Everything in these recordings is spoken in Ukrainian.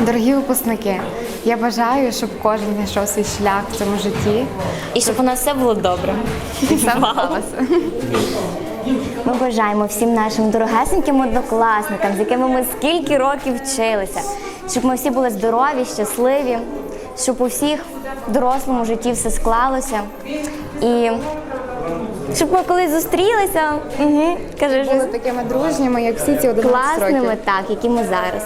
Дорогі випускники, я бажаю, щоб кожен знайшов свій шлях в цьому житті І щоб у нас все було добре. і все. Ми бажаємо всім нашим дорогесеньким однокласникам, з якими ми скільки років вчилися, щоб ми всі були здорові, щасливі, щоб у всіх в дорослому житті все склалося. І щоб ми колись зустрілися, угу, кажи, Були такими дружніми, як всі ці 11 класними, років. так, які ми зараз.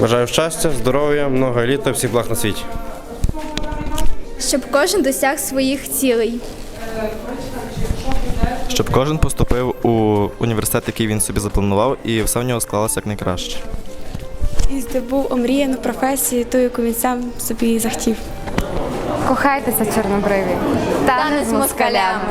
Бажаю щастя, здоров'я, много літа, всіх благ на світі. щоб кожен досяг своїх цілей. щоб кожен поступив у університет, який він собі запланував, і все в нього склалося як найкраще. і здобув омріяну професію, ту, яку він сам собі захотів. Кохайтеся, чорнобриві. Та не з москалями.